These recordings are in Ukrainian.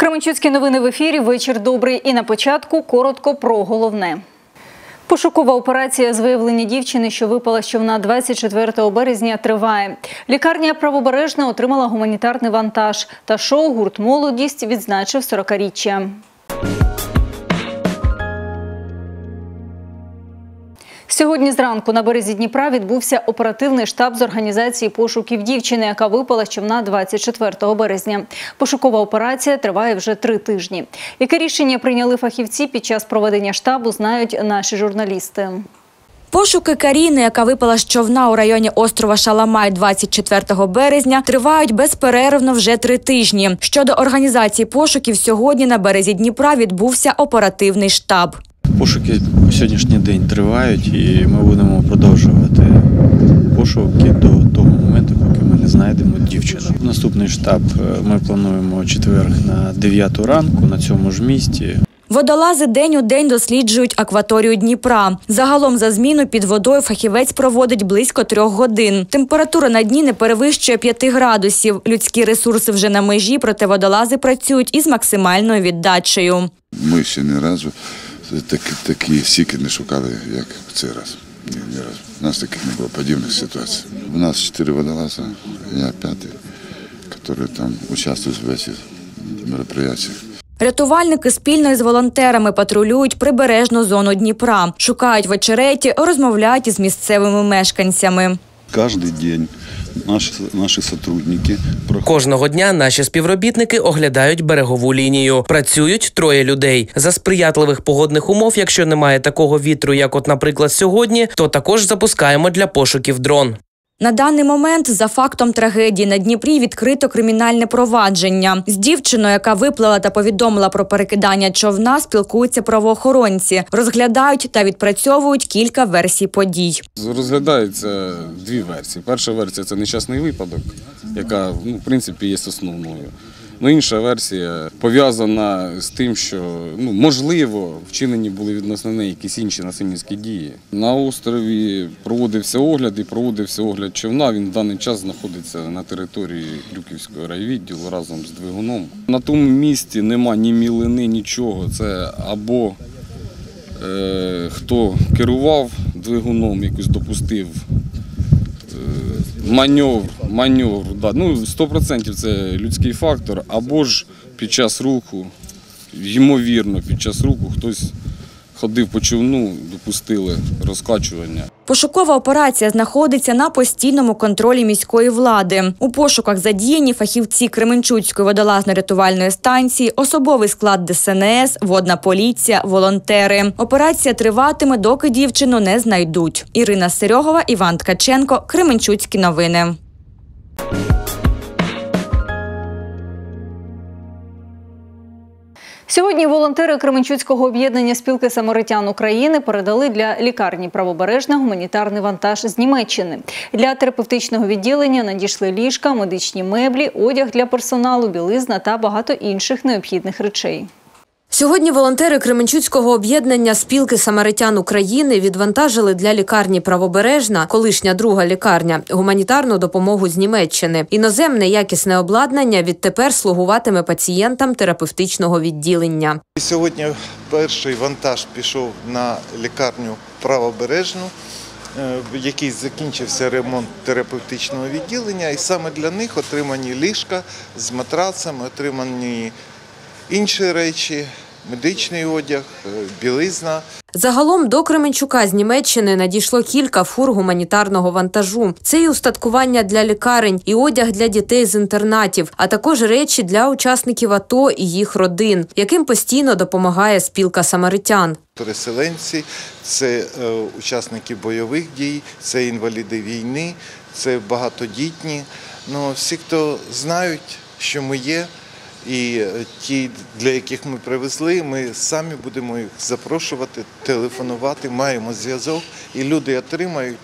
Кременчуцькі новини в ефірі. Вечір добрий. І на початку коротко про головне. Пошукова операція з виявлення дівчини, що випала з човна 24 березня, триває. Лікарня правобережна отримала гуманітарний вантаж. Та шоу гурт Молодість відзначив 40-річчя. Сьогодні зранку на березі Дніпра відбувся оперативний штаб з організації пошуків дівчини, яка випала з човна 24 березня. Пошукова операція триває вже три тижні. Яке рішення прийняли фахівці під час проведення штабу, знають наші журналісти. Пошуки Каріни, яка випала з човна у районі острова Шаламай 24 березня, тривають безперервно вже три тижні. Щодо організації пошуків, сьогодні на березі Дніпра відбувся оперативний штаб. Пошуки по сьогоднішній день тривають, і ми будемо продовжувати пошуки до того моменту, поки ми не знайдемо дівчину. Наступний штаб е, ми плануємо четверг на 9 ранку на цьому ж місці. Водолази день у день досліджують акваторію Дніпра. Загалом за зміну під водою фахівець проводить близько трьох годин. Температура на дні не перевищує 5 градусів. Людські ресурси вже на межі, проте водолази працюють із максимальною віддачею. Ми ще ні разу такі, такі сіки не шукали, як в цей раз. Ні, ні разу. У нас таких не було подібних ситуацій. У нас чотири водолаза, я п'ятий, які там участвують в цих мероприятиях. Рятувальники спільно із волонтерами патрулюють прибережну зону Дніпра, шукають в очереті, розмовляють із місцевими мешканцями. Каждый день наши, наши сотрудники Кожного дня наші співробітники оглядають берегову лінію. Працюють троє людей. За сприятливих погодних умов, якщо немає такого вітру, як от, наприклад, сьогодні, то також запускаємо для пошуків дрон. На даний момент за фактом трагедії на Дніпрі відкрито кримінальне провадження. З дівчиною, яка виплила та повідомила про перекидання човна, спілкуються правоохоронці, розглядають та відпрацьовують кілька версій подій. Розглядаються дві версії. Перша версія це нещасний випадок, яка ну, в принципі є основною. Ну, інша версія пов'язана з тим, що ну, можливо вчинені були відносно неї якісь інші насильницькі дії. На острові проводився огляд і проводився огляд човна. Він в даний час знаходиться на території Крюківського райвідділу разом з двигуном. На тому місці нема ні мілини, нічого. Це або е, хто керував двигуном, якось допустив маневр, маневр, да. ну 100% це людський фактор, або ж під час руху, ймовірно, під час руху хтось ходив по човну, допустили розкачування. Пошукова операція знаходиться на постійному контролі міської влади. У пошуках задіяні фахівці Кременчуцької водолазно-рятувальної станції, особовий склад ДСНС, водна поліція, волонтери. Операція триватиме, доки дівчину не знайдуть. Ірина Серьогова, Іван Ткаченко, Кременчуцькі новини. Сьогодні волонтери Кременчуцького об'єднання спілки самаритян України передали для лікарні правобережна гуманітарний вантаж з Німеччини. Для терапевтичного відділення надійшли ліжка, медичні меблі, одяг для персоналу, білизна та багато інших необхідних речей. Сьогодні волонтери Кременчуцького об'єднання спілки самаритян України відвантажили для лікарні Правобережна, колишня друга лікарня, гуманітарну допомогу з Німеччини. Іноземне якісне обладнання відтепер слугуватиме пацієнтам терапевтичного відділення. Сьогодні перший вантаж пішов на лікарню правобережну, е, в якій закінчився ремонт терапевтичного відділення, і саме для них отримані ліжка з матрацами, отримані інші речі, медичний одяг, е, білизна. Загалом до Кременчука з Німеччини надійшло кілька фур гуманітарного вантажу. Це і устаткування для лікарень, і одяг для дітей з інтернатів, а також речі для учасників АТО і їх родин, яким постійно допомагає спілка самаритян. Переселенці, це е, учасники бойових дій, це інваліди війни, це багатодітні. Ну, всі, хто знають, що ми є, і е, ті, для яких ми привезли, ми самі будемо їх запрошувати, телефонувати, маємо зв'язок, і люди отримають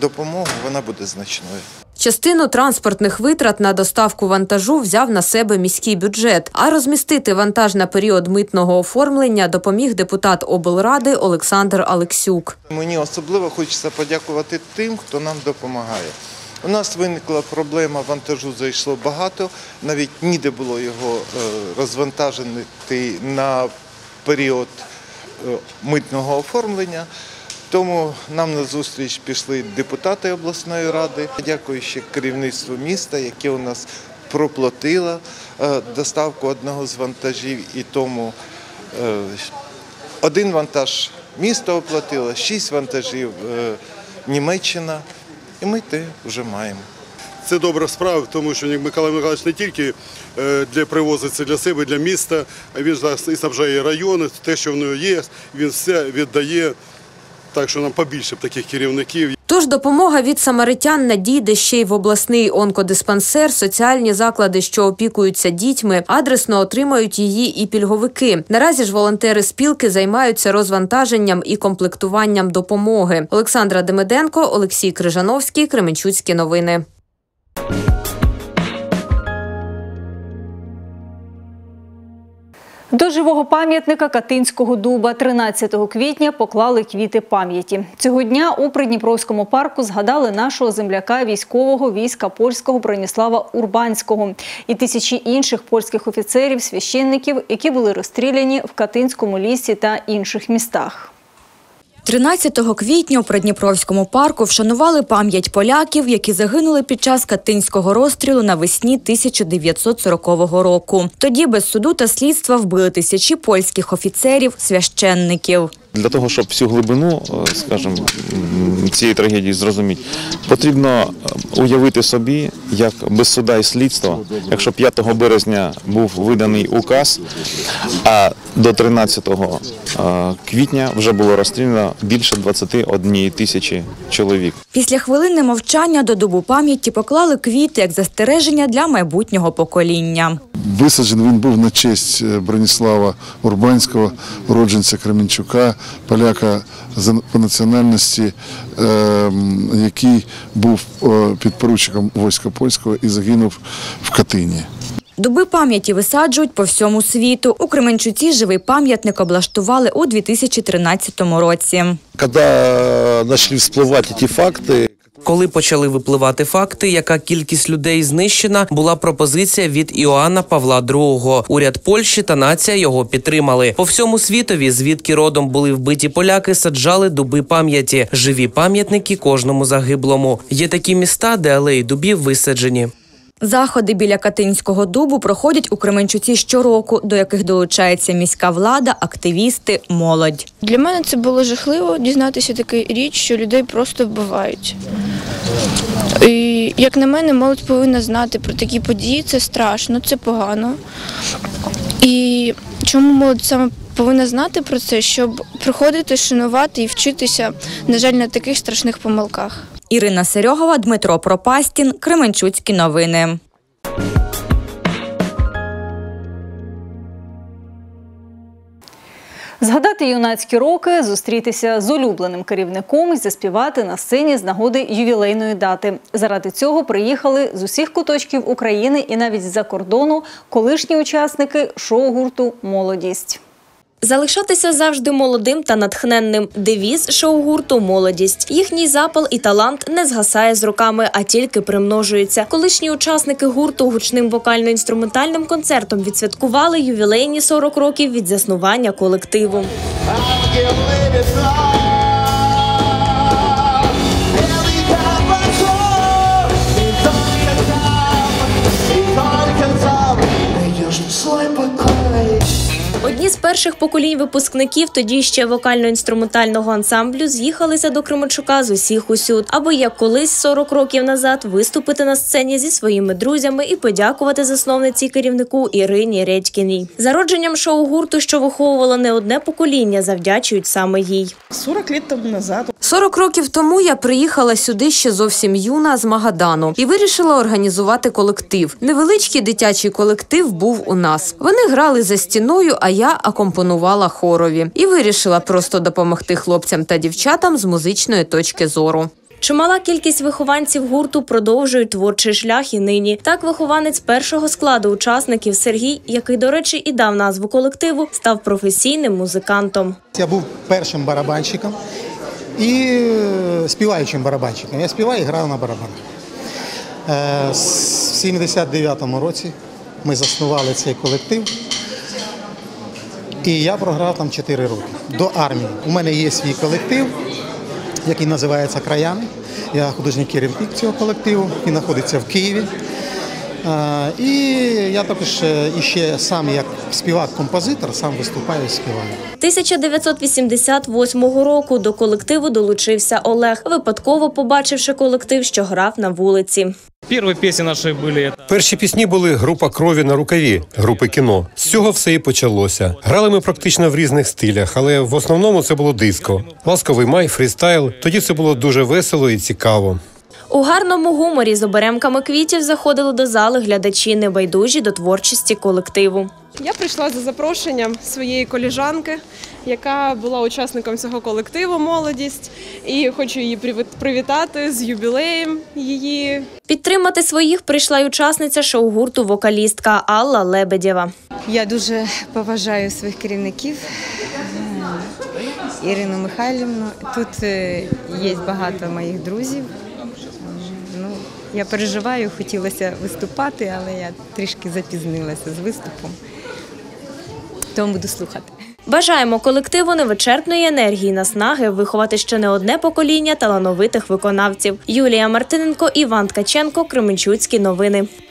допомогу, вона буде значною. Частину транспортних витрат на доставку вантажу взяв на себе міський бюджет, а розмістити вантаж на період митного оформлення допоміг депутат облради Олександр Алексюк. Мені особливо хочеться подякувати тим, хто нам допомагає. У нас виникла проблема, вантажу зайшло багато, навіть ніде було його е, розвантажити на період е, митного оформлення. Тому нам на зустріч пішли депутати обласної ради. Дякую ще керівництву міста, яке у нас проплатило е, доставку одного з вантажів, і тому один вантаж місто оплатило, шість вантажів Німеччина, і ми те вже маємо. Це добра справа, тому що Микола Михайлович не тільки е, для привозить це для себе, для міста, а він і снабжає райони, те, що в нього є, він все віддає. Так що нам побільше б таких керівників. Тож допомога від самаритян надійде ще й в обласний онкодиспансер, соціальні заклади, що опікуються дітьми, адресно отримають її і пільговики. Наразі ж волонтери спілки займаються розвантаженням і комплектуванням допомоги. Олександра Демиденко, Олексій Крижановський, Кременчуцькі новини. До живого пам'ятника Катинського дуба 13 квітня поклали квіти пам'яті. Цього дня у Придніпровському парку згадали нашого земляка військового війська польського Броніслава Урбанського і тисячі інших польських офіцерів, священників, які були розстріляні в Катинському лісі та інших містах. 13 квітня у Придніпровському парку вшанували пам'ять поляків, які загинули під час катинського розстрілу навесні 1940 року. Тоді без суду та слідства вбили тисячі польських офіцерів, священників. Для того, щоб всю глибину, е, скажімо, цієї трагедії зрозуміти, потрібно е, уявити собі, як без суда і слідства, якщо 5 березня був виданий указ, а до 13 е, квітня вже було розстріляно більше 21 тисячі чоловік. Після хвилини мовчання до дубу пам'яті поклали квіти як застереження для майбутнього покоління. Висаджений він був на честь е, Броніслава Урбанського, уродженця Кременчука, поляка по національності, ем, який був підпоручиком війська польського і загинув в Катині. Дуби пам'яті висаджують по всьому світу. У Кременчуці живий пам'ятник облаштували у 2013 році. Когда начали всплывать эти факты, Коли почали випливати факти, яка кількість людей знищена, була пропозиція від Іоанна Павла II. Уряд Польщі та нація його підтримали. По всьому світові, звідки родом були вбиті поляки, саджали дуби пам'яті, живі пам'ятники кожному загиблому. Є такі міста, де алеї дубів висаджені. Заходи біля Катинського дубу проходять у Кременчуці щороку, до яких долучається міська влада, активісти, молодь. Для мене це було жахливо дізнатися таку річ, що людей просто вбивають. І, як на мене, молодь повинна знати про такі події. Це страшно, це погано. І чому молодь саме повинна знати про це, щоб приходити, шанувати і вчитися, на жаль, на таких страшних помилках. Ірина Серьогова, Дмитро Пропастін, Кременчуцькі новини. Згадати юнацькі роки, зустрітися з улюбленим керівником і заспівати на сцені з нагоди ювілейної дати. Заради цього приїхали з усіх куточків України і навіть з-за кордону колишні учасники шоу-гурту Молодість. Залишатися завжди молодим та натхненним. Девіз шоу-гурту Молодість. Їхній запал і талант не згасає з роками, а тільки примножується. Колишні учасники гурту гучним вокально-інструментальним концертом відсвяткували ювілейні 40 років від заснування колективу. Перших поколінь випускників тоді ще вокально-інструментального ансамблю з'їхалися до Кременчука з усіх усюд, аби як колись 40 років назад виступити на сцені зі своїми друзями і подякувати засновниці керівнику Ірині Редькіній. Зародженням шоу-гурту, що виховувало не одне покоління, завдячують саме їй. 40 лет тому назад 40 років тому я приїхала сюди ще зовсім юна з Магадану і вирішила організувати колектив. Невеличкий дитячий колектив був у нас. Вони грали за стіною, а я акомпонувала хорові і вирішила просто допомогти хлопцям та дівчатам з музичної точки зору. Чимала кількість вихованців гурту продовжують творчий шлях і нині. Так, вихованець першого складу учасників Сергій, який, до речі, і дав назву колективу, став професійним музикантом. Я був першим барабанщиком і е, співаючим барабанщиком. Я співаю і грав на барабанах. Е, с- В 79-му році ми заснували цей колектив. І я програв там 4 роки до армії. У мене є свій колектив, який називається Краяни. Я художній керівник цього колективу, він знаходиться в Києві. І я також е, іще сам як співак-композитор, сам виступаю і співаю. 1988 року до колективу долучився Олег, випадково побачивши колектив, що грав на вулиці. Первые песни наши были Перші пісні були група крові на рукаві, групи кіно. З цього все і почалося. Грали ми практично в різних стилях, але в основному це було диско. Ласковий май, фрістайл. Тоді це було дуже весело і цікаво. У гарному гуморі з оберемками квітів заходили до зали глядачі небайдужі до творчості колективу. Я прийшла за запрошенням своєї коліжанки, яка була учасником цього колективу Молодість, і хочу її привіт- привітати з юбілеєм її. Підтримати своїх прийшла й учасниця шоу-гурту вокалістка Алла Лебедєва. Я дуже поважаю своїх керівників. е, Ірину Михайлівну. Тут е, є багато моїх друзів. Ну, я переживаю, хотілося виступати, але я трішки запізнилася з виступом. Тому буду слухати. Бажаємо колективу невичерпної енергії, наснаги виховати ще не одне покоління талановитих виконавців. Юлія Мартиненко, Іван Ткаченко, Кременчуцькі новини. –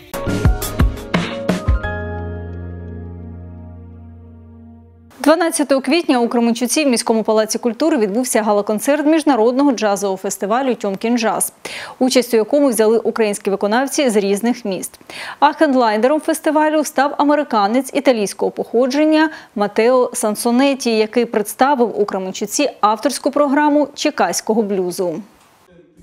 12 квітня у Кременчуці в міському палаці культури відбувся гала-концерт міжнародного джазового фестивалю Тьомкін Джаз, участь у якому взяли українські виконавці з різних міст. А хендлайнером фестивалю став американець італійського походження Матео Сансонеті, який представив у Кременчуці авторську програму чекаського блюзу.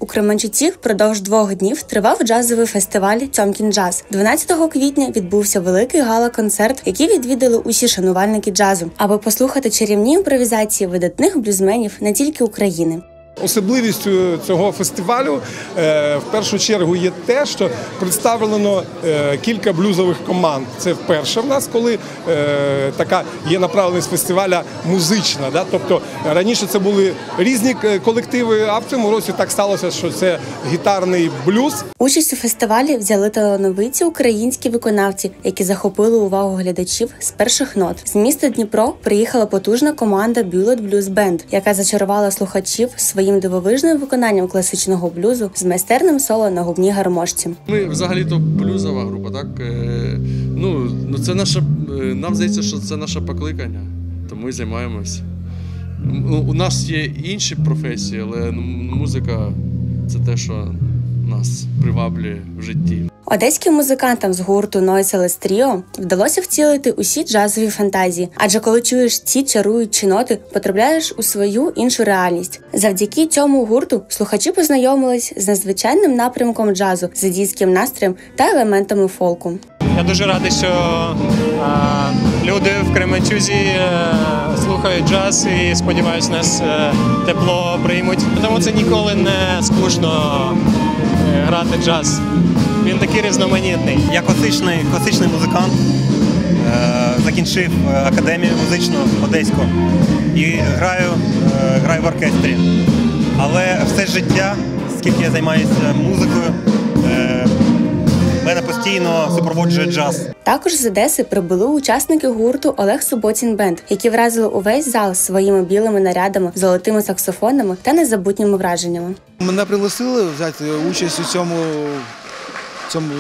У Кременчуці впродовж двох днів тривав джазовий фестиваль Тьомкін Джаз. 12 квітня відбувся великий гала-концерт, який відвідали усі шанувальники джазу, аби послухати чарівні імпровізації видатних блюзменів не тільки України. Особливістю цього фестивалю е, в першу чергу є те, що представлено е, кілька блюзових команд. Це вперше в нас, коли е, така є направленість фестиваля музична. Да? Тобто раніше це були різні колективи, а в цьому році так сталося, що це гітарний блюз. Участь у фестивалі взяли талановиті українські виконавці, які захопили увагу глядачів з перших нот. З міста Дніпро приїхала потужна команда Bullet Blues Band, яка зачарувала слухачів своїм дивовижним виконанням класичного блюзу з майстерним соло на губній гармошці. Ми взагалі-то блюзова група, так? Е, Ну, ну це наша. е, Нам здається, що це наше покликання, тому і займаємось. Ну, У нас є інші професії, але ну, музика це те, що нас приваблює в житті. Одеським музикантам з гурту Noise Celeste Trio вдалося втілити усі джазові фантазії, адже коли чуєш ці чаруючі ноти, потрапляєш у свою іншу реальність. Завдяки цьому гурту слухачі познайомились з надзвичайним напрямком джазу, з ідійським настроєм та елементами фолку. Я дуже радий, що а, люди в Кременчузі е, слухають джаз і сподіваюся, нас е, тепло приймуть. Тому це ніколи не скучно е, грати джаз. Він такий різноманітний. Я класичний, класичний музикант, е, закінчив е, академію музичну одеську і граю, е, граю в оркестрі. Але все життя, скільки я займаюся музикою, мене постійно супроводжує джаз. Також з Одеси прибули учасники гурту Олег Суботін Бенд, які вразили увесь зал своїми білими нарядами, золотими саксофонами та незабутніми враженнями. Мене пригласили взяти участь у цьому, цьому,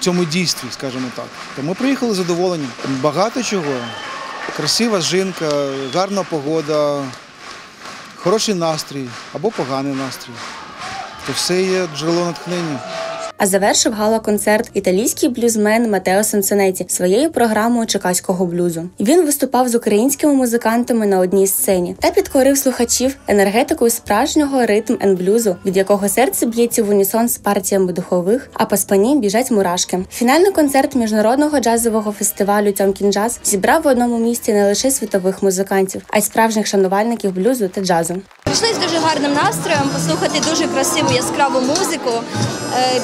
цьому дійстві, скажімо так. Ми приїхали задоволені. Багато чого. Красива жінка, гарна погода, хороший настрій або поганий настрій. То все є джерело натхнення. А завершив гала-концерт італійський блюзмен Матео Сенсонеті своєю програмою чекаського блюзу. Він виступав з українськими музикантами на одній сцені та підкорив слухачів енергетикою справжнього ритм енд блюзу, від якого серце б'ється в унісон з партіями духових, а по спині біжать мурашки. Фінальний концерт міжнародного джазового фестивалю Тьомкін Джаз зібрав в одному місці не лише світових музикантів, а й справжніх шанувальників блюзу та джазу. Прийшли з дуже гарним настроєм, послухати дуже красиву яскраву музику,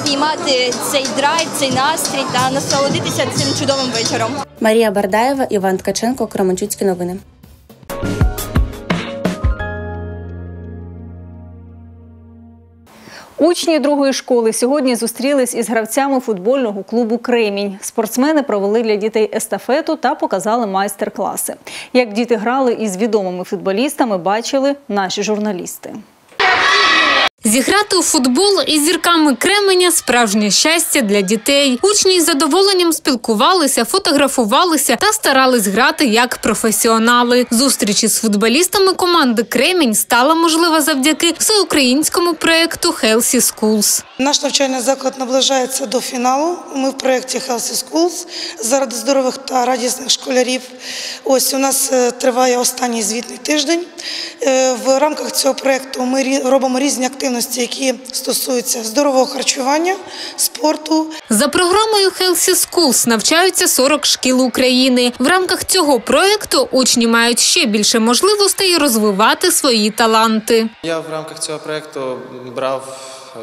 піймати цей драйв, цей настрій та насолодитися цим чудовим вечором. Марія Бардаєва, Іван Ткаченко, Кременчуцькі новини. Учні другої школи сьогодні зустрілись із гравцями футбольного клубу Кремінь. Спортсмени провели для дітей естафету та показали майстер-класи. Як діти грали із відомими футболістами, бачили наші журналісти. Зіграти у футбол із зірками Кременя – справжнє щастя для дітей. Учні із задоволенням спілкувалися, фотографувалися та старались грати як професіонали. Зустріч із футболістами команди Кремінь стала можлива завдяки всеукраїнському проєкту «Healthy Schools». Наш навчальний заклад наближається до фіналу. Ми в проєкті Healthy Schools заради здорових та радісних школярів. Ось у нас е, триває останній звітний тиждень. Е, В рамках цього проєкту ми робимо різні активності, які стосуються здорового харчування, спорту, За програмою «Healthy Schools» навчаються 40 шкіл України. В рамках цього проєкту учні мають ще більше можливостей розвивати свої таланти. Я в рамках цього проєкту брав е,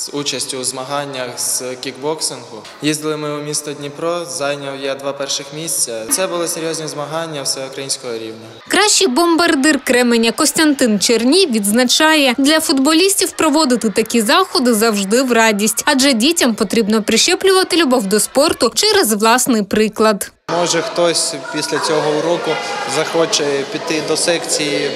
з- участь у змаганнях з кікбоксингу. Їздили ми у місто Дніпро, зайняв я два перших місця. Це були серйозні змагання всеукраїнського рівня. Кращий бомбардир Кременя Костянтин Черній відзначає, для футболістів проводити такі заходи завжди в радість, адже дітям потрібно прищеплювати любов до спорту через власний приклад. Може, хтось після цього уроку захоче піти до секції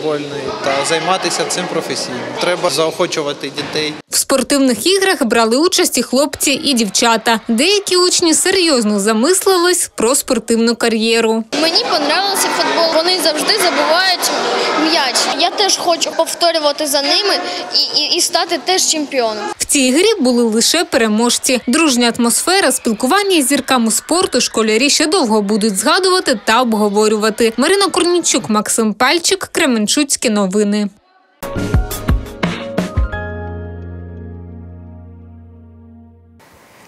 футбольної та займатися цим професійно. Треба заохочувати дітей. В спортивних іграх брали участь і хлопці, і дівчата. Деякі учні серйозно замислились про спортивну кар'єру. Мені подобався футбол. Вони завжди забувають м'яч. Я теж хочу повторювати за ними і, і, і стати теж чемпіоном. Цій грі були лише переможці. Дружня атмосфера, спілкування із зірками спорту школярі ще довго будуть згадувати та обговорювати. Марина Корнічук, Максим Пальчик, Кременчуцькі новини.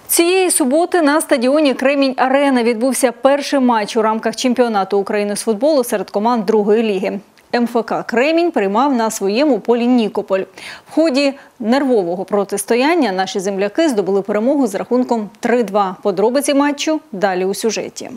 Цієї суботи на стадіоні Кремінь Арена відбувся перший матч у рамках чемпіонату України з футболу серед команд другої ліги. МФК Кремінь приймав на своєму полі Нікополь. В ході нервового протистояння наші земляки здобули перемогу з рахунком 3-2. Подробиці матчу далі у сюжеті.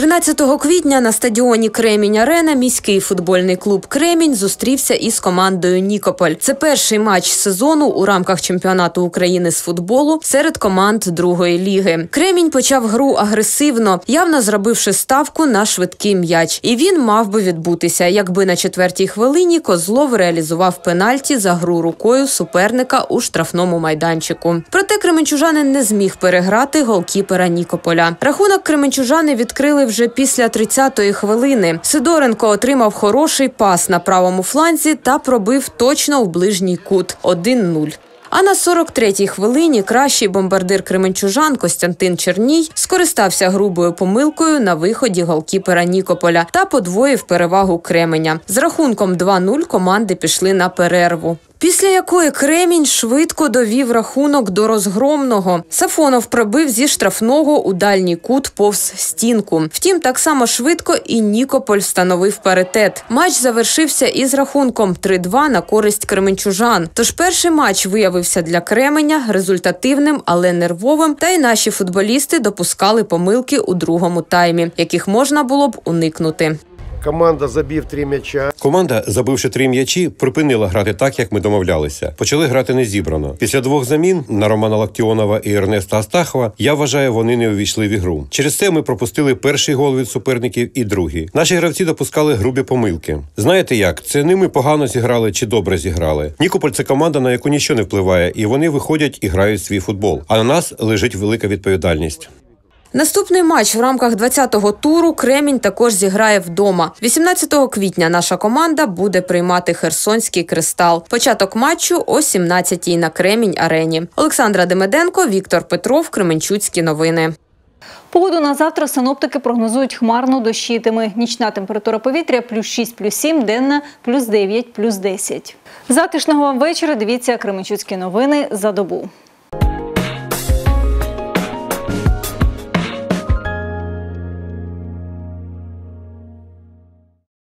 13 квітня на стадіоні Кремінь Арена міський футбольний клуб Кремінь зустрівся із командою Нікополь. Це перший матч сезону у рамках чемпіонату України з футболу серед команд другої ліги. Кремінь почав гру агресивно, явно зробивши ставку на швидкий м'яч. І він мав би відбутися, якби на четвертій хвилині Козлов реалізував пенальті за гру рукою суперника у штрафному майданчику. Проте кременчужанин не зміг переграти голкіпера Нікополя. Рахунок кременчужани відкрили вже після 30-ї хвилини. Сидоренко отримав хороший пас на правому фланзі та пробив точно в ближній кут 1-0. А на 43-й хвилині кращий бомбардир кременчужан Костянтин Черній скористався грубою помилкою на виході голкіпера Нікополя та подвоїв перевагу Кременя. З рахунком 2-0 команди пішли на перерву. Після якої Кремінь швидко довів рахунок до розгромного. Сафонов пробив зі штрафного у дальній кут повз стінку. Втім, так само швидко і Нікополь встановив паритет. Матч завершився із рахунком 3-2 на користь кременчужан. Тож перший матч виявився для Кременя результативним, але нервовим. Та й наші футболісти допускали помилки у другому таймі, яких можна було б уникнути. Команда забив три м'яча. Команда, забивши три м'ячі, припинила грати так, як ми домовлялися. Почали грати незібрано. Після двох замін на Романа Лактіонова і Ернеста Астахова, я вважаю, вони не увійшли в ігру. Через це ми пропустили перший гол від суперників і другий. Наші гравці допускали грубі помилки. Знаєте як? Це не ми погано зіграли чи добре зіграли. Нікополь це команда, на яку нічого не впливає, і вони виходять і грають свій футбол. А на нас лежить велика відповідальність. Наступний матч в рамках 20-го туру Кремінь також зіграє вдома. 18 квітня наша команда буде приймати Херсонський кристал. Початок матчу о 17-й на Кремінь арені. Олександра Демеденко, Віктор Петров, Кременчуцькі новини. Погоду на завтра синоптики прогнозують хмарно дощитиме. Нічна температура повітря плюс 6, плюс 7, денна плюс 9, плюс 10. Затишного вам вечора. Дивіться Кременчуцькі новини за добу.